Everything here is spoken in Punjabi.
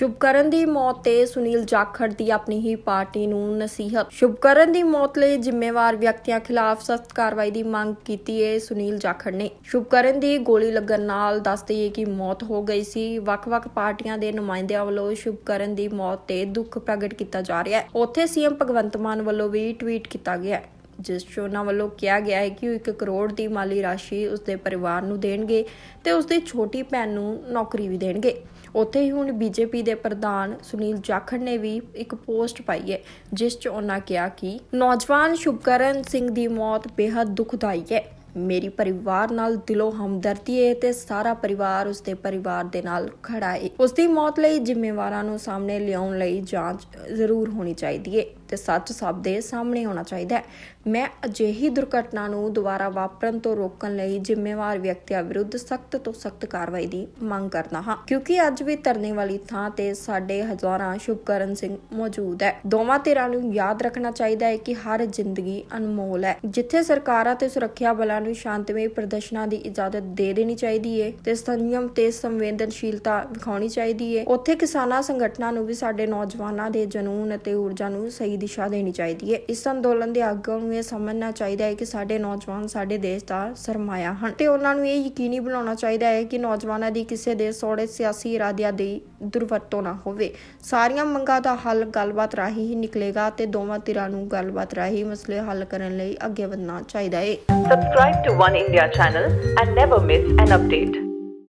ਸ਼ੁਭਕਰਨ ਦੀ ਮੌਤ ਤੇ ਸੁਨੀਲ ਜਾਖੜ ਦੀ ਆਪਣੀ ਹੀ ਪਾਰਟੀ ਨੂੰ ਨਸੀਹਤ। ਸ਼ੁਭਕਰਨ ਦੀ ਮੌਤ ਲਈ ਜ਼ਿੰਮੇਵਾਰ ਵਿਅਕਤੀਆਂ ਖਿਲਾਫ ਸਖਤ ਕਾਰਵਾਈ ਦੀ ਮੰਗ ਕੀਤੀ ਹੈ ਸੁਨੀਲ ਜਾਖੜ ਨੇ। ਸ਼ੁਭਕਰਨ ਦੀ ਗੋਲੀ ਲੱਗਣ ਨਾਲ ਦੱਸ ਦਈਏ ਕਿ ਮੌਤ ਹੋ ਗਈ ਸੀ। ਵੱਖ-ਵੱਖ ਪਾਰਟੀਆਂ ਦੇ ਨੁਮਾਇੰਦਿਆਂ ਵੱਲੋਂ ਸ਼ੁਭਕਰਨ ਦੀ ਮੌਤ ਤੇ ਦੁੱਖ ਪ੍ਰਗਟ ਕੀਤਾ ਜਾ ਰਿਹਾ ਹੈ। ਉੱਥੇ ਸੀਐਮ ਭਗਵੰਤ ਮਾਨ ਵੱਲੋਂ ਵੀ ਟਵੀਟ ਕੀਤਾ ਗਿਆ ਹੈ, ਜਿਸ 'ਚ ਉਹਨਾਂ ਵੱਲੋਂ ਕਿਹਾ ਗਿਆ ਹੈ ਕਿ ਉਹ 1 ਕਰੋੜ ਦੀ ਮਾਲੀ ਰਾਸ਼ੀ ਉਸਦੇ ਪਰਿਵਾਰ ਨੂੰ ਦੇਣਗੇ ਤੇ ਉਸਦੀ ਛੋਟੀ ਭੈਣ ਨੂੰ ਨੌਕਰੀ ਵੀ ਦੇਣਗੇ। ਉੱਥੇ ਹੀ ਹੁਣ ਬੀਜੇਪੀ ਦੇ ਪ੍ਰਧਾਨ ਸੁਨੀਲ ਜਾਖੜ ਨੇ ਵੀ ਇੱਕ ਪੋਸਟ ਪਾਈ ਹੈ, ਜਿਸ 'ਚ ਉਹਨਾਂ ਕਿਹਾ ਕਿ ਨੌਜਵਾਨ ਸ਼ੁਭਕਰਨ ਸਿੰਘ ਦੀ ਮੌਤ ਬੇहद ਦੁਖਦਾਈ ਹੈ। ਮੇਰੀ ਪਰਿਵਾਰ ਨਾਲ ਦਿਲੋਂ ਹਮਦਰਦੀ ਹੈ ਤੇ ਸਾਰਾ ਪਰਿਵਾਰ ਉਸਦੇ ਪਰਿਵਾਰ ਦੇ ਨਾਲ ਖੜਾ ਹੈ। ਉਸਦੀ ਮੌਤ ਲਈ ਜ਼ਿੰਮੇਵਾਰਾਂ ਨੂੰ ਸਾਹਮਣੇ ਲਿਆਉਣ ਲਈ ਜਾਂਚ ਜ਼ਰੂਰ ਹੋਣੀ ਚਾਹੀਦੀ ਹੈ। ਤੇ ਸੱਚ ਸਭ ਦੇ ਸਾਹਮਣੇ ਆਉਣਾ ਚਾਹੀਦਾ ਹੈ। ਮੈਂ ਅਜਿਹੀ ਦੁਰਘਟਨਾ ਨੂੰ ਦੁਬਾਰਾ ਵਾਪਰਨ ਤੋਂ ਰੋਕਣ ਲਈ ਜ਼ਿੰਮੇਵਾਰ ਵਿਅਕਤੀਆਂ ਵਿਰੁੱਧ ਸਖਤ ਤੋਂ ਸਖਤ ਕਾਰਵਾਈ ਦੀ ਮੰਗ ਕਰਦਾ ਹਾਂ। ਕਿਉਂਕਿ ਅੱਜ ਵੀ ਧਰਨੇ ਵਾਲੀ ਥਾਂ ਤੇ ਸਾਡੇ ਹਜ਼ਾਰਾਂ ਸ਼ੁਭਕਰਨ ਸਿੰਘ ਮੌਜੂਦ ਹੈ। ਦੋਵਾਂ ਧਿਰਾਂ ਨੂੰ ਯਾਦ ਰੱਖਣਾ ਚਾਹੀਦਾ ਹੈ ਕਿ ਹਰ ਜ਼ਿੰਦਗੀ ਅਨਮੋਲ ਹੈ। ਜਿੱਥੇ ਸਰਕਾਰਾਂ ਤੇ ਸੁਰੱਖਿਆ ਬਲਾਂ ਨੂੰ ਸ਼ਾਂਤਮਈ ਪ੍ਰਦਰਸ਼ਨਾਂ ਦੀ ਇਜਾਜ਼ਤ ਦੇ ਦੇਣੀ ਚਾਹੀਦੀ ਹੈ ਤੇ ਸੰਯਮ ਤੇ ਸੰਵੇਦਨਸ਼ੀਲਤਾ ਵਿਖਾਉਣੀ ਚਾਹੀਦੀ ਹੈ ਉੱਥੇ ਕਿਸਾਨਾਂ ਸੰਗਠਨਾਂ ਨੂੰ ਵੀ ਸਾਡੇ ਨੌਜਵਾਨਾਂ ਦੇ ਜਨੂਨ ਅਤੇ ਊਰਜਾ ਨੂੰ ਸਹੀ ਦਿਸ਼ਾ ਦੇਣੀ ਚਾਹੀਦੀ ਹੈ। ਇਸ ਅੰਦੋਲਨ ਦੇ ਆਗੂਆਂ ਨੂੰ ਇਹ ਸਮਝਣਾ ਚਾਹੀਦਾ ਹੈ ਕਿ ਸਾਡੇ ਨੌਜਵਾਨ ਸਾਡੇ ਦੇਸ਼ ਦਾ ਸਰਮਾਇਆ ਹਨ। ਤੇ ਉਹਨਾਂ ਨੂੰ ਇਹ ਯਕੀਨੀ ਬਣਾਉਣਾ ਚਾਹੀਦਾ ਹੈ ਕਿ ਨੌਜਵਾਨਾਂ ਦੀ ਕਿਸੇ ਦੇ ਸੋੜੇ ਸਿਆਸੀ ਇਰਾਦਿਆਂ ਦੀ ਦੁਰਵਰਤੋਂ ਨਾ ਹੋਵੇ। ਸਾਰੀਆਂ ਮੰਗਾਂ ਦਾ ਹੱਲ ਗੱਲਬਾਤ ਰਾਹੀਂ ਹੀ ਨਿਕਲੇਗਾ ਤੇ ਦੋਵਾਂ ਧਿਰਾਂ ਨੂੰ ਗੱਲਬਾਤ ਰਾਹੀਂ ਮਸਲੇ ਹੱਲ ਕਰਨ ਲਈ ਅੱਗੇ ਵਧਣਾ ਚਾਹੀਦਾ ਹੈ। Subscribe to One India channel and never miss an update.